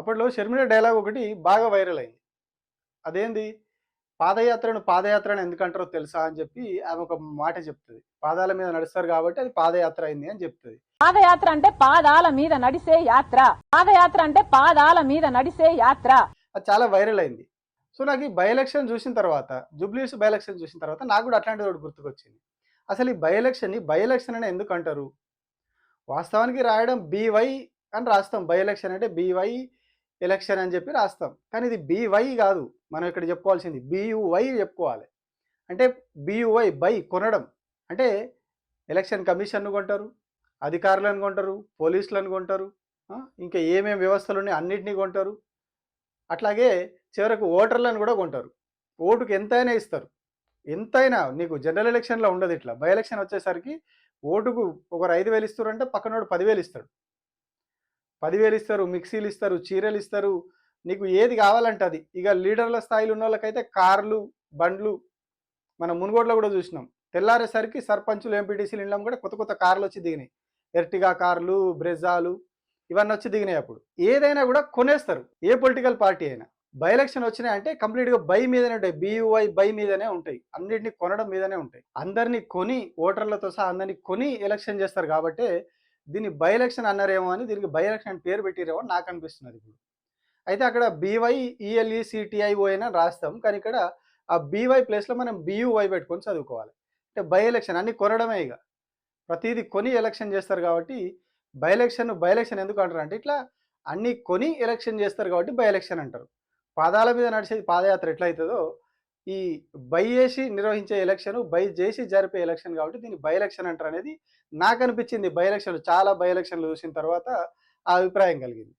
అప్పట్లో షర్మిల డైలాగ్ ఒకటి బాగా వైరల్ అయింది. అదేంది? పాదయాత్రను పాదయాత్ర అని ఎందుకంటారో తెలుసా అని చెప్పి ఆమె ఒక మాట చెప్తుంది. పాదాల మీద నడుస్తారు కాబట్టి అది పాదయాత్ర అయింది అని చెప్తుంది. పాదయాత్ర అంటే పాదాల మీద నడిసే యాత్ర. పాదయాత్ర అంటే పాదాల మీద నడిసే యాత్ర. అది చాలా వైరల్ అయింది. సో నాకు ఈ బై ఎలక్షన్ చూసిన తర్వాత జూబ్లీస్ బై ఎలక్షన్ చూసిన తర్వాత నాకు కూడా అట్లాంటిది ఒకటి గుర్తుకొచ్చింది. అసలు ఈ బై ఎలక్షన్ని బై ఎలక్షన్ అని ఎందుకు అంటారు? వాస్తవానికి రాయడం బీవై అని రాస్తాం. బై ఎలక్షన్ అంటే బీవై ఎలక్షన్ అని చెప్పి రాస్తాం. కానీ ఇది బీవై కాదు. మనం ఇక్కడ చెప్పుకోవాల్సింది బీయువై చెప్పుకోవాలి. అంటే బీయువై బై కొనడం. అంటే ఎలక్షన్ కమిషన్ను కొంటారు అధికారులను కొంటారు పోలీసులను కొంటారు ఇంకా ఏమేమి వ్యవస్థలు ఉన్నాయి అన్నిటినీ కొంటారు. అట్లాగే చివరకు ఓటర్లను కూడా కొంటారు. ఓటుకు ఎంతైనా ఇస్తారు. ఎంతైనా నీకు జనరల్ ఎలక్షన్లో ఉండదు ఇట్లా. బై ఎలక్షన్ వచ్చేసరికి ఓటుకు ఒకరు ఐదు వేలు ఇస్తారంటే పక్కనోడు పదివేలు ఇస్తాడు. పదివేలు ఇస్తారు మిక్సీలు ఇస్తారు చీరలు ఇస్తారు నీకు ఏది కావాలంటే అది. ఇక లీడర్ల స్థాయిలో ఉన్న వాళ్ళకైతే కార్లు బండ్లు మనం మునుగోడులో కూడా చూసినాం. తెల్లారేసరికి సర్పంచులు ఎంపీటీసీలు ఇండ్లం కూడా కొత్త కొత్త కార్లు వచ్చి దిగినాయి. ఎర్టిగా కార్లు బ్రెజాలు ఇవన్నీ వచ్చి దిగినాయి అప్పుడు. ఏదైనా కూడా కొనేస్తారు. ఏ పొలిటికల్ పార్టీ అయినా. బై ఎలక్షన్ వచ్చినాయి అంటే కంప్లీట్గా బై మీదనే ఉంటాయి. బీయుఐ బై మీదనే ఉంటాయి. అన్నింటినీ కొనడం మీదనే ఉంటాయి. అందరినీ కొని ఓటర్లతో సహా అందరినీ కొని ఎలక్షన్ చేస్తారు కాబట్టి దీన్ని బై ఎలక్షన్ అన్నారేమో అని దీనికి బై ఎలక్షన్ అని పేరు పెట్టిరేమో నాకు అనిపిస్తున్నది ఇప్పుడు. అయితే అక్కడ బీవై ఈఎల్ఈసిటిఐఓ అయినా రాస్తాం. కానీ ఇక్కడ ఆ బీవై ప్లేస్లో మనం బీయువై పెట్టుకొని చదువుకోవాలి. అంటే బై ఎలక్షన్ అన్ని కొనడమే ఇక. ప్రతిదీ కొని ఎలక్షన్ చేస్తారు కాబట్టి బై ఎలక్షన్ బై ఎలక్షన్ ఎందుకు అంటారు అంటే ఇట్లా అన్ని కొని ఎలక్షన్ చేస్తారు కాబట్టి బై ఎలక్షన్ అంటారు. పాదాల మీద నడిచేది పాదయాత్ర ఎట్లయితుందో అవుతుందో ఈ బై చేసి నిర్వహించే ఎలక్షన్ బై చేసి జరిపే ఎలక్షన్ కాబట్టి దీన్ని బై ఎలక్షన్ అంటారు అనేది నాకు అనిపించింది బై ఎలక్షన్లు చాలా బై ఎలక్షన్లు చూసిన తర్వాత ఆ అభిప్రాయం కలిగింది.